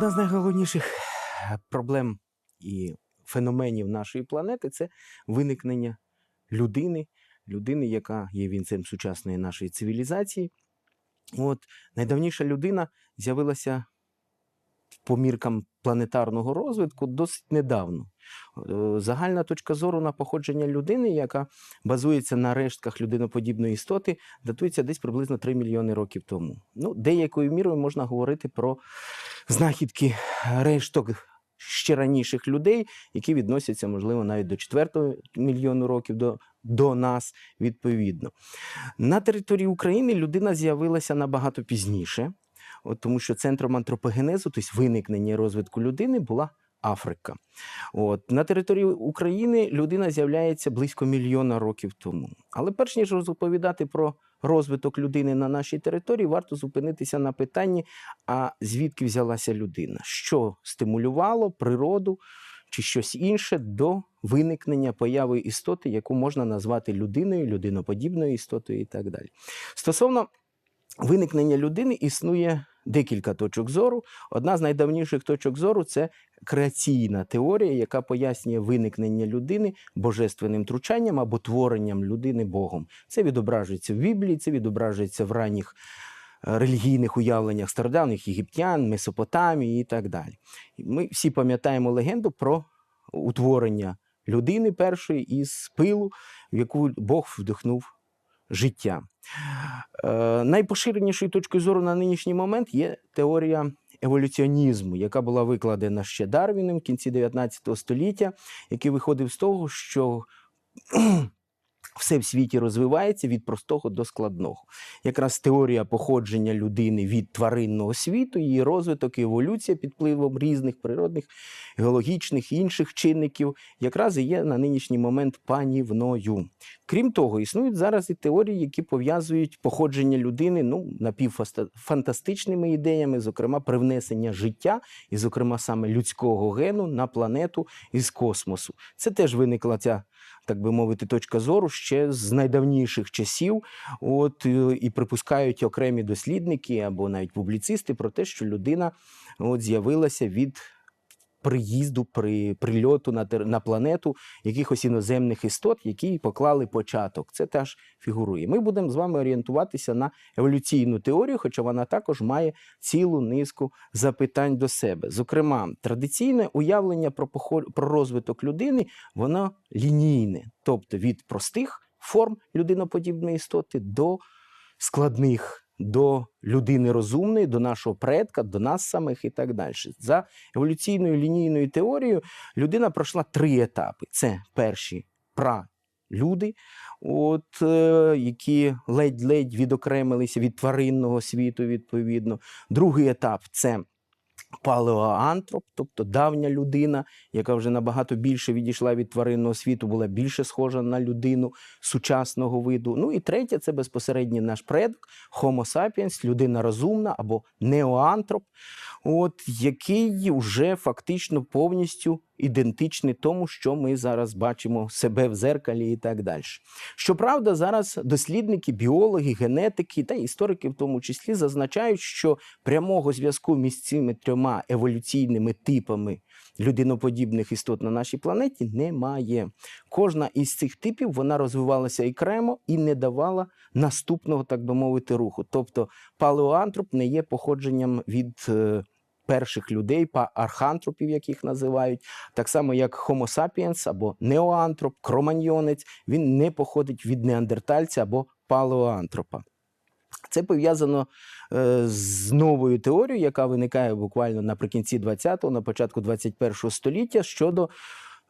Одна з найголовніших е, проблем і феноменів нашої планети це виникнення людини, людини, яка є вінцем сучасної нашої цивілізації. От найдавніша людина з'явилася по міркам планетарного розвитку досить недавно. Е, Загальна точка зору на походження людини, яка базується на рештках людиноподібної істоти, датується десь приблизно 3 мільйони років тому. Ну, деякою мірою можна говорити про знахідки решток ще раніших людей, які відносяться, можливо, навіть до 4 мільйону років до, до нас відповідно. На території України людина з'явилася набагато пізніше, от, тому що центром антропогенезу, тобто виникнення розвитку людини, була Африка. От, на території України людина з'являється близько мільйона років тому. Але перш ніж розповідати про розвиток людини на нашій території, варто зупинитися на питанні, а звідки взялася людина? Що стимулювало природу чи щось інше до виникнення появи істоти, яку можна назвати людиною, людиноподібною істотою і так далі. Стосовно виникнення людини існує декілька точок зору. Одна з найдавніших точок зору це креаційна теорія, яка пояснює виникнення людини божественним тручанням або творенням людини Богом. Це відображується в Біблії, це відображується в ранніх е, релігійних уявленнях стародавніх єгиптян, Месопотамії і так далі. Ми всі пам'ятаємо легенду про утворення людини першої із пилу, в яку Бог вдихнув життя. Е, найпоширенішою точкою зору на нинішній момент є теорія еволюціонізму, яка була викладена ще Дарвіном в кінці 19 століття, який виходив з того, що все в світі розвивається від простого до складного. Якраз теорія походження людини від тваринного світу, її розвиток і еволюція під впливом різних природних, геологічних і інших чинників, якраз і є на нинішній момент панівною. Крім того, існують зараз і теорії, які пов'язують походження людини ну, напівфантастичними ідеями, зокрема, привнесення життя, і, зокрема, саме людського гену на планету із космосу. Це теж виникла ця. Так би мовити, точка зору ще з найдавніших часів, от е, і припускають окремі дослідники або навіть публіцисти про те, що людина от з'явилася від приїзду при прильоту на на планету якихось іноземних істот, які поклали початок. Це теж фігурує. Ми будемо з вами орієнтуватися на еволюційну теорію, хоча вона також має цілу низку запитань до себе. Зокрема, традиційне уявлення про про розвиток людини, воно лінійне, тобто від простих форм людиноподібної істоти до складних. До людини розумної, до нашого предка, до нас самих і так далі. За еволюційною лінійною теорією людина пройшла три етапи: це перші пралюди, от, е, які ледь-ледь відокремилися від тваринного світу, відповідно. Другий етап це палеоантроп, тобто давня людина, яка вже набагато більше відійшла від тваринного світу, була більше схожа на людину сучасного виду. Ну і третє це безпосередній наш предок, Homo sapiens, людина розумна або неоантроп, от, який вже фактично повністю ідентичний тому, що ми зараз бачимо себе в зеркалі і так далі. Щоправда, зараз дослідники, біологи, генетики та історики, в тому числі, зазначають, що прямого зв'язку між цими трьома еволюційними типами людиноподібних істот на нашій планеті немає. Кожна із цих типів вона розвивалася окремо і не давала наступного, так би мовити, руху. Тобто палеоантроп не є походженням від. е, Перших людей, архантропів, яких називають, так само як Homo sapiens або неоантроп, кроманьйонець, він не походить від неандертальця або палеоантропа. Це пов'язано е, з новою теорією, яка виникає буквально наприкінці 20-го, на початку 21-го століття щодо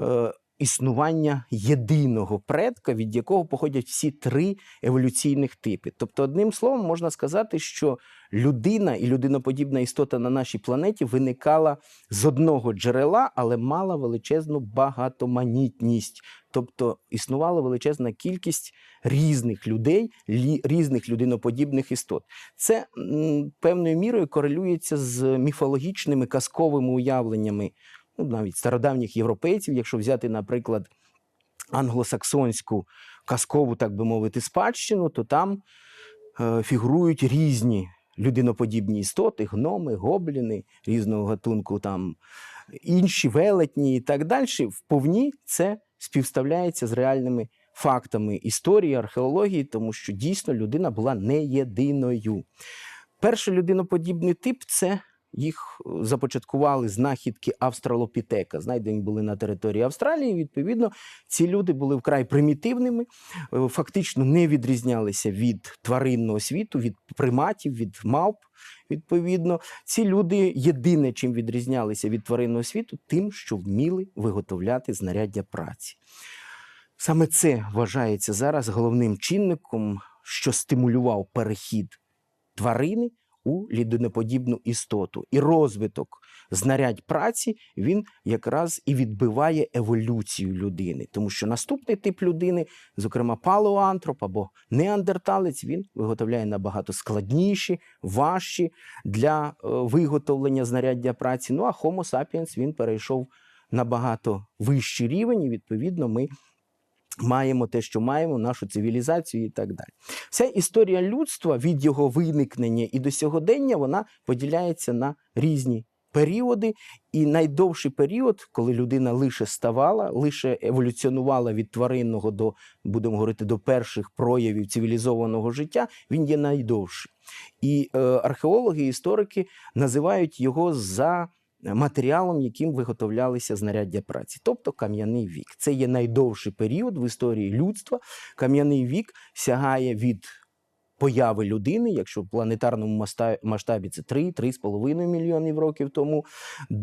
е, існування єдиного предка, від якого походять всі три еволюційних типи. Тобто, одним словом, можна сказати, що людина і людиноподібна істота на нашій планеті виникала з одного джерела, але мала величезну багатоманітність. Тобто існувала величезна кількість різних людей, лі, різних людиноподібних істот. Це певною мірою корелюється з міфологічними казковими уявленнями ну, навіть стародавніх європейців, якщо взяти, наприклад, англосаксонську казкову, так би мовити, спадщину, то там е, фігурують різні людиноподібні істоти, гноми, гобліни різного гатунку, там інші велетні і так далі, вповні це співставляється з реальними фактами історії, археології, тому що дійсно людина була не єдиною. Перший людиноподібний тип це їх е, започаткували знахідки австралопітека. Знайдені були на території Австралії. Відповідно, ці люди були вкрай примітивними, е, фактично не відрізнялися від тваринного світу, від приматів, від мавп. Відповідно, ці люди єдине, чим відрізнялися від тваринного світу, тим, що вміли виготовляти знаряддя праці. Саме це вважається зараз головним чинником, що стимулював перехід тварини у людиноподібну істоту. І розвиток знарядь праці він якраз і відбиває еволюцію людини, тому що наступний тип людини, зокрема палеоантроп або неандерталець, він виготовляє набагато складніші, важчі для е, виготовлення знаряддя праці. Ну а Homo sapiens він перейшов набагато вищий рівень, і відповідно ми маємо те, що маємо, нашу цивілізацію і так далі. Вся історія людства від його виникнення і до сьогодення вона поділяється на різні періоди. І найдовший період, коли людина лише ставала, лише еволюціонувала від тваринного до, будемо говорити, до перших проявів цивілізованого життя, він є найдовший. І е, археологи історики називають його за матеріалом, яким виготовлялися знаряддя праці, тобто кам'яний вік. Це є найдовший період в історії людства. Кам'яний вік сягає від появи людини, якщо в планетарному масштабі це 3-3,5 мільйонів років тому,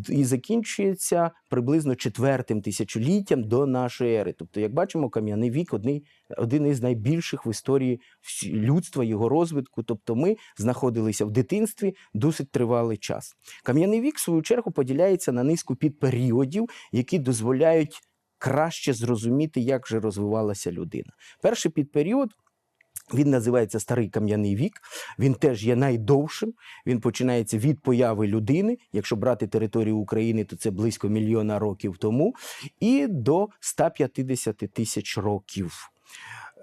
і закінчується приблизно четвертим тисячоліттям до нашої ери. Тобто, як бачимо, кам'яний вік одний, один із найбільших в історії людства, його розвитку. Тобто, ми знаходилися в дитинстві досить тривалий час. Кам'яний вік, в свою чергу, поділяється на низку підперіодів, які дозволяють краще зрозуміти, як же розвивалася людина. Перший підперіод. Він називається Старий кам'яний вік. Він теж є найдовшим. Він починається від появи людини. Якщо брати територію України, то це близько мільйона років тому, і до 150 тисяч років.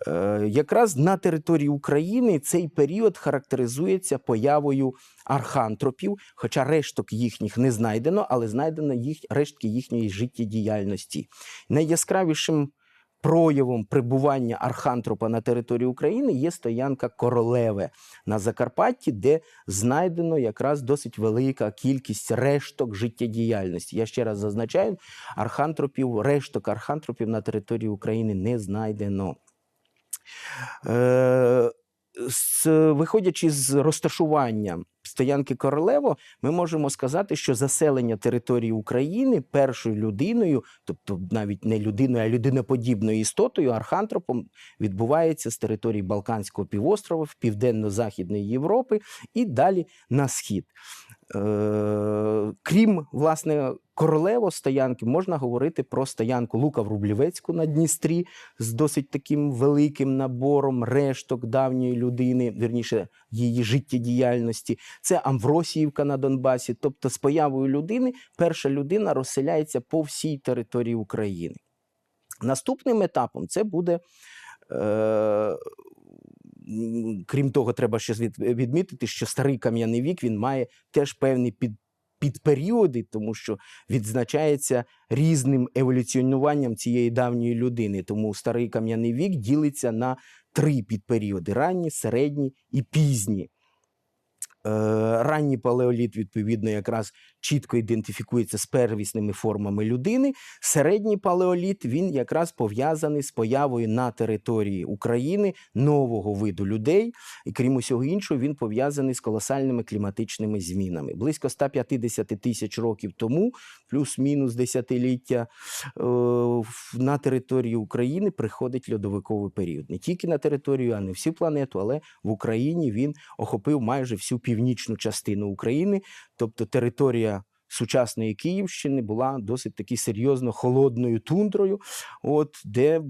Е, якраз на території України цей період характеризується появою архантропів, хоча решток їхніх не знайдено, але знайдено їх, рештки їхньої життєдіяльності. Найяскравішим проявом прибування архантропа на території України є стоянка Королеве на Закарпатті, де знайдено якраз досить велика кількість решток життєдіяльності. Я ще раз зазначаю, архантропів, решток архантропів на території України не знайдено. Е, з, виходячи з розташування стоянки Королево, ми можемо сказати, що заселення території України першою людиною, тобто навіть не людиною, а людиноподібною істотою, архантропом, відбувається з території Балканського півострова в південно-західної Європи і далі на схід. Е, крім власне королево стоянки, можна говорити про стоянку Лука Врублівецьку на Дністрі з досить таким великим набором решток давньої людини, вірніше її життєдіяльності. Це Амвросіївка на Донбасі. Тобто, з появою людини перша людина розселяється по всій території України. Наступним етапом це буде. Е- Крім того, треба ще від- відмітити, що старий кам'яний вік він має теж певні під, підперіоди, тому що відзначається різним еволюціонуванням цієї давньої людини. Тому старий кам'яний вік ділиться на три підперіоди: ранні, середні і пізні. Е, Ранній палеоліт, відповідно, якраз чітко ідентифікується з первісними формами людини. Середній палеоліт він якраз пов'язаний з появою на території України нового виду людей, і крім усього іншого, він пов'язаний з колосальними кліматичними змінами. Близько 150 тисяч років тому, плюс-мінус десятиліття, е, на території України приходить льодовиковий період. Не тільки на територію, а не всю планету, але в Україні він охопив майже всю північну частину України, тобто територія. Сучасної Київщини була досить таки серйозно холодною тундрою, от де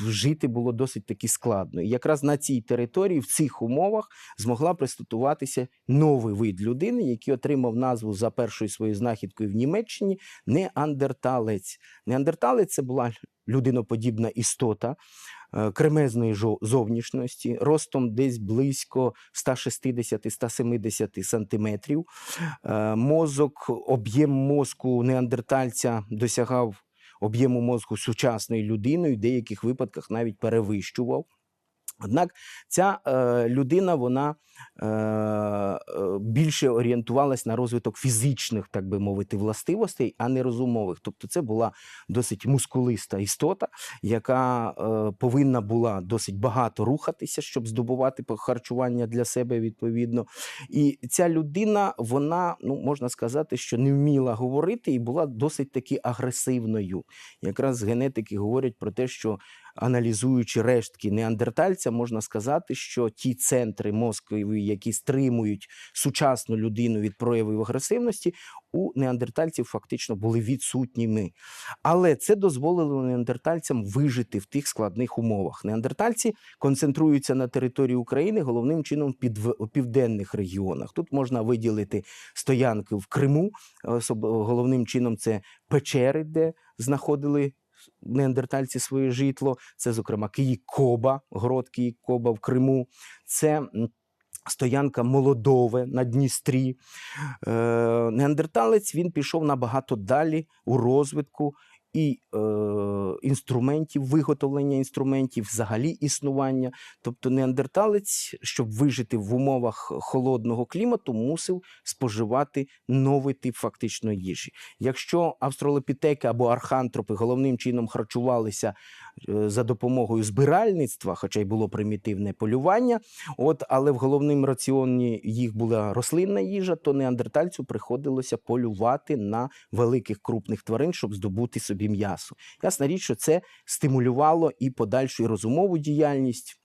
жити було досить таки складно. І якраз на цій території, в цих умовах, змогла пристосуватися новий вид людини, який отримав назву за першою своєю знахідкою в Німеччині неандерталець. Неандерталець це була людиноподібна істота. Е, кремезної зовнішності, ростом десь близько 160-170 сантиметрів. Е, Мозок, об'єм мозку неандертальця досягав об'єму мозку сучасної людини, в деяких випадках навіть перевищував. Однак ця е, людина вона е, е, більше орієнтувалась на розвиток фізичних, так би мовити, властивостей, а не розумових. Тобто, це була досить мускулиста істота, яка е, повинна була досить багато рухатися, щоб здобувати харчування для себе відповідно. І ця людина, вона ну можна сказати, що не вміла говорити і була досить таки агресивною. Якраз генетики говорять про те, що аналізуючи рештки неандертальця, можна сказати, що ті центри мозкові, які стримують сучасну людину від проявів агресивності, у неандертальців фактично були відсутніми. Але це дозволило неандертальцям вижити в тих складних умовах. Неандертальці концентруються на території України головним чином під в південних регіонах. Тут можна виділити стоянки в Криму, особ- головним чином це печери, де знаходили неандертальці своє житло. Це, зокрема, Київ-Коба, город Київ-Коба в Криму. Це стоянка Молодове на Дністрі. Е, неандерталець він пішов набагато далі у розвитку і е, інструментів, виготовлення інструментів, взагалі існування. Тобто неандерталець, щоб вижити в умовах холодного клімату, мусив споживати новий тип фактично їжі. Якщо австралопітеки або архантропи головним чином харчувалися за допомогою збиральництва, хоча й було примітивне полювання, от, але в головному раціоні їх була рослинна їжа, то неандертальцю приходилося полювати на великих крупних тварин, щоб здобути собі м'ясо. Ясна річ, що це стимулювало і подальшу і розумову діяльність.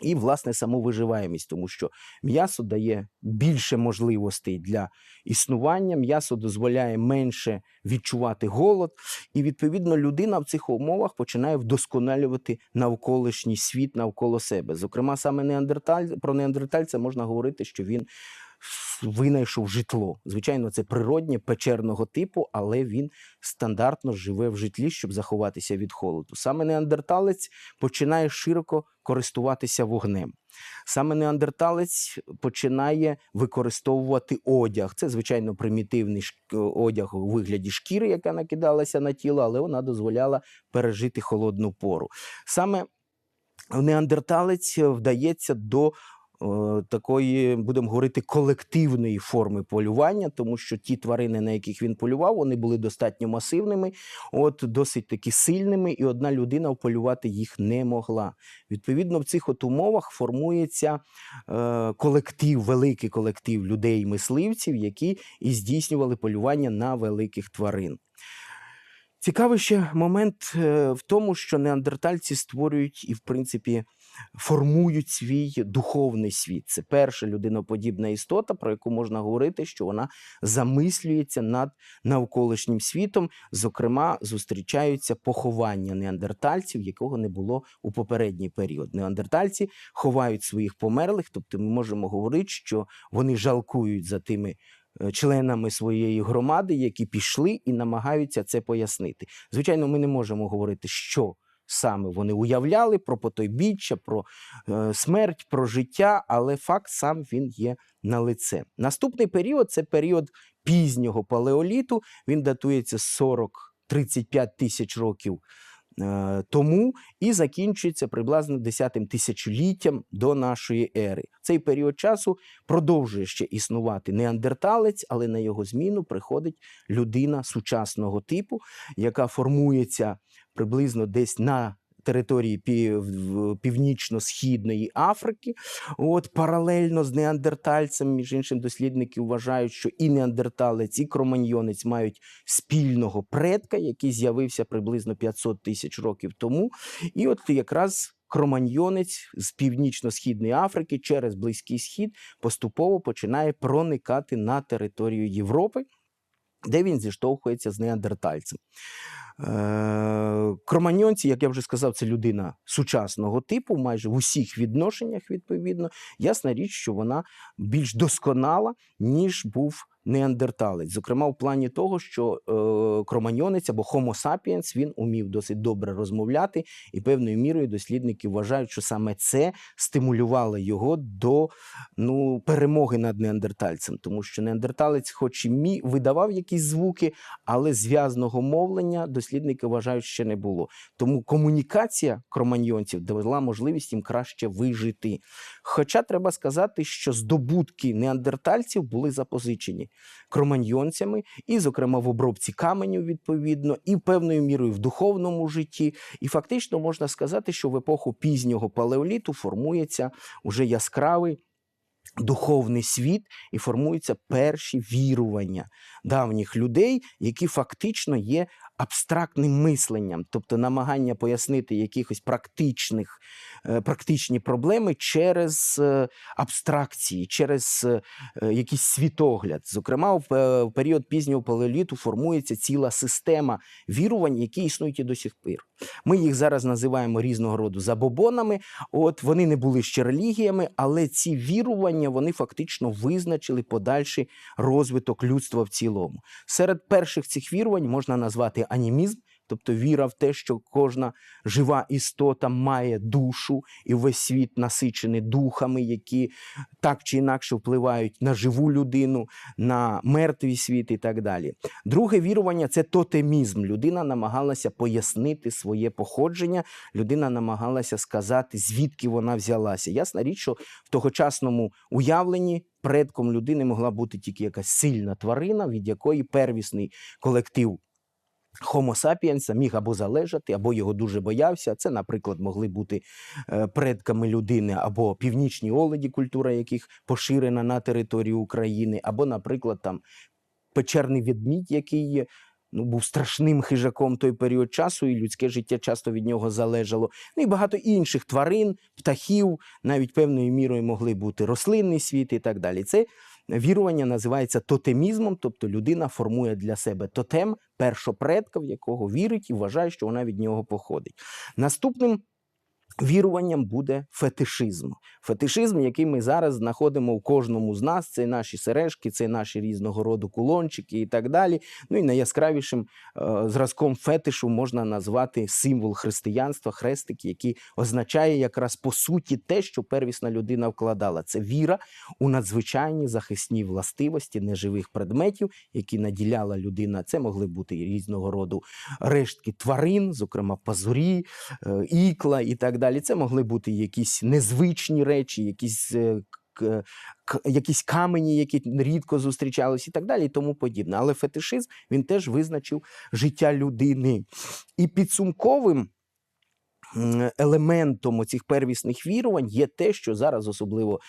І, власне, саму виживаємість, тому що м'ясо дає більше можливостей для існування, м'ясо дозволяє менше відчувати голод, і відповідно людина в цих умовах починає вдосконалювати навколишній світ навколо себе. Зокрема, саме неандерталь про неандертальця можна говорити, що він винайшов житло. Звичайно, це природнє печерного типу, але він стандартно живе в житлі, щоб заховатися від холоду. Саме неандерталець починає широко користуватися вогнем. Саме неандерталець починає використовувати одяг. Це, звичайно, примітивний одяг у вигляді шкіри, яка накидалася на тіло, але вона дозволяла пережити холодну пору. Саме неандерталець вдається до такої, будемо говорити, колективної форми полювання, тому що ті тварини, на яких він полював, вони були достатньо масивними, от досить таки сильними, і одна людина вполювати їх не могла. Відповідно, в цих от умовах формується е, колектив, великий колектив людей-мисливців, які і здійснювали полювання на великих тварин. Цікавий ще момент е, в тому, що неандертальці створюють і, в принципі, формують свій духовний світ. Це перша людиноподібна істота, про яку можна говорити, що вона замислюється над навколишнім світом. Зокрема, зустрічаються поховання неандертальців, якого не було у попередній період. Неандертальці ховають своїх померлих, тобто ми можемо говорити, що вони жалкують за тими е, членами своєї громади, які пішли і намагаються це пояснити. Звичайно, ми не можемо говорити, що саме вони уявляли про потойбіччя, про е, смерть, про життя, але факт сам він є на лице. Наступний період це період пізнього палеоліту. Він датується 40-35 тисяч років е, тому і закінчується приблизно 10 тисячоліттям до нашої ери. Цей період часу продовжує ще існувати неандерталець, але на його зміну приходить людина сучасного типу, яка формується приблизно десь на території пів- північно-східної Африки. От паралельно з неандертальцем, між іншим, дослідники вважають, що і неандерталець, і кроманьйонець мають спільного предка, який з'явився приблизно 500 тисяч років тому. І от якраз кроманьйонець з північно-східної Африки через Близький Схід поступово починає проникати на територію Європи, де він зіштовхується з неандертальцем. Е, Кроманьонці, як я вже сказав, це людина сучасного типу, майже в усіх відношеннях, відповідно. Ясна річ, що вона більш досконала, ніж був неандерталець. Зокрема, в плані того, що е, кроманьонець або Homo sapiens, він умів досить добре розмовляти, і певною мірою дослідники вважають, що саме це стимулювало його до ну, перемоги над неандертальцем. Тому що неандерталець, хоч і мі, видавав якісь звуки, але зв'язного мовлення дослідники вважають, ще не було. Тому комунікація кроманьйонців дала можливість їм краще вижити. Хоча треба сказати, що здобутки неандертальців були запозичені кроманьйонцями, і, зокрема, в обробці каменю, відповідно, і певною мірою в духовному житті. І фактично можна сказати, що в епоху пізнього палеоліту формується уже яскравий. Духовний світ і формуються перші вірування давніх людей, які фактично є абстрактним мисленням, тобто намагання пояснити якихось практичних, практичні проблеми через е, абстракції, через е, е, якийсь світогляд. Зокрема, в період пізнього палеоліту формується ціла система вірувань, які існують і до сих пір. Ми їх зараз називаємо різного роду забобонами. От вони не були ще релігіями, але ці вірування вони фактично визначили подальший розвиток людства в цілому. Серед перших цих вірувань можна назвати анімізм, тобто віра в те, що кожна жива істота має душу, і весь світ насичений духами, які так чи інакше впливають на живу людину, на мертвий світ і так далі. Друге вірування це тотемізм. Людина намагалася пояснити своє походження, людина намагалася сказати, звідки вона взялася. Ясна річ, що в тогочасному уявленні предком людини могла бути тільки якась сильна тварина, від якої первісний колектив. Homo sapiens міг або залежати, або його дуже боявся. Це, наприклад, могли бути е, предками людини або північні оледі, культура яких поширена на території України, або, наприклад, там печерний ведмідь, який ну, був страшним хижаком той період часу, і людське життя часто від нього залежало. Ну і багато інших тварин, птахів, навіть певною мірою могли бути рослинний світ і так далі. Це вірування називається тотемізмом, тобто людина формує для себе тотем першопредка, в якого вірить і вважає, що вона від нього походить. Наступним віруванням буде фетишизм. Фетишизм, який ми зараз знаходимо у кожному з нас, це наші сережки, це наші різного роду кулончики і так далі. Ну і найяскравішим е, зразком фетишу можна назвати символ християнства, хрестик, який означає якраз по суті те, що первісна людина вкладала. Це віра у надзвичайні захисні властивості неживих предметів, які наділяла людина. Це могли бути і різного роду рештки тварин, зокрема пазурі, е, ікла і так далі. Це могли бути якісь незвичні речі, якісь. е, к- Якісь камені, які рідко зустрічались, і так далі, і тому подібне. Але фетишизм він теж визначив життя людини. І підсумковим елементом оцих первісних вірувань є те, що зараз особливо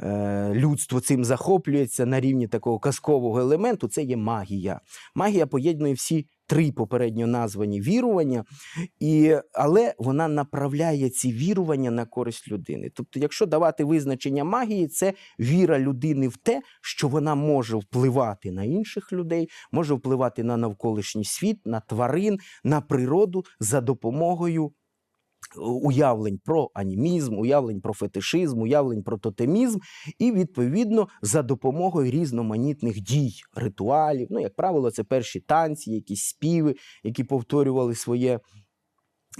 е, людство цим захоплюється на рівні такого казкового елементу. Це є магія. Магія поєднує всі три попередньо названі вірування, і, але вона направляє ці вірування на користь людини. Тобто, якщо давати визначення магії, це віра людини в те, що вона може впливати на інших людей, може впливати на навколишній світ, на тварин, на природу за допомогою уявлень про анімізм, уявлень про фетишизм, уявлень про тотемізм, і відповідно за допомогою різноманітних дій, ритуалів. Ну, як правило, це перші танці, якісь співи, які повторювали своє.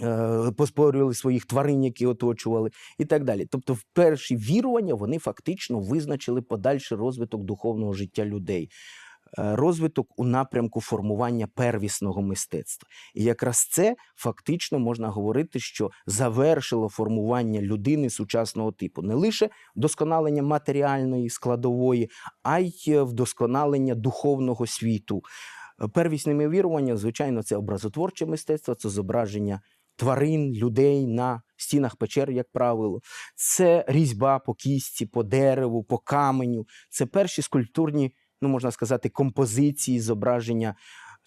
е, Поспорювали своїх тварин, які оточували, і так далі. Тобто, в перші вірування вони фактично визначили подальший розвиток духовного життя людей, розвиток у напрямку формування первісного мистецтва. І якраз це фактично можна говорити, що завершило формування людини сучасного типу, не лише вдосконалення матеріальної складової, а й вдосконалення духовного світу. Е, Первісними віруванням, звичайно, це образотворче мистецтво, це зображення тварин, людей на стінах печер, як правило. Це різьба по кістці, по дереву, по каменю. Це перші скульптурні, ну можна сказати, композиції, зображення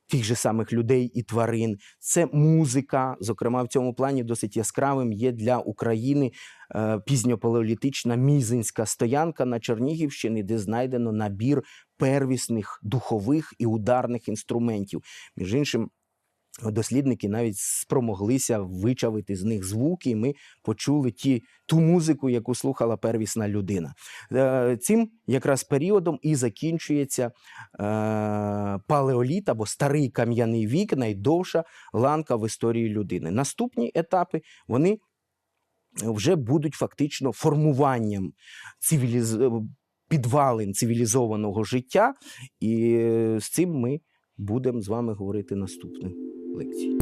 тих же самих людей і тварин. Це музика. Зокрема, в цьому плані досить яскравим є для України е, пізньопалеолітична мізинська стоянка на Чернігівщині, де знайдено набір первісних духових і ударних інструментів. Між іншим. Дослідники навіть спромоглися вичавити з них звуки, і ми почули ті, ту музику, яку слухала первісна людина. Е, Цим якраз періодом і закінчується е, палеоліт або старий кам'яний вік, найдовша ланка в історії людини. Наступні етапи вони вже будуть фактично формуванням цивіліз... підвалин цивілізованого життя, і з цим ми будемо з вами говорити наступну лекцію.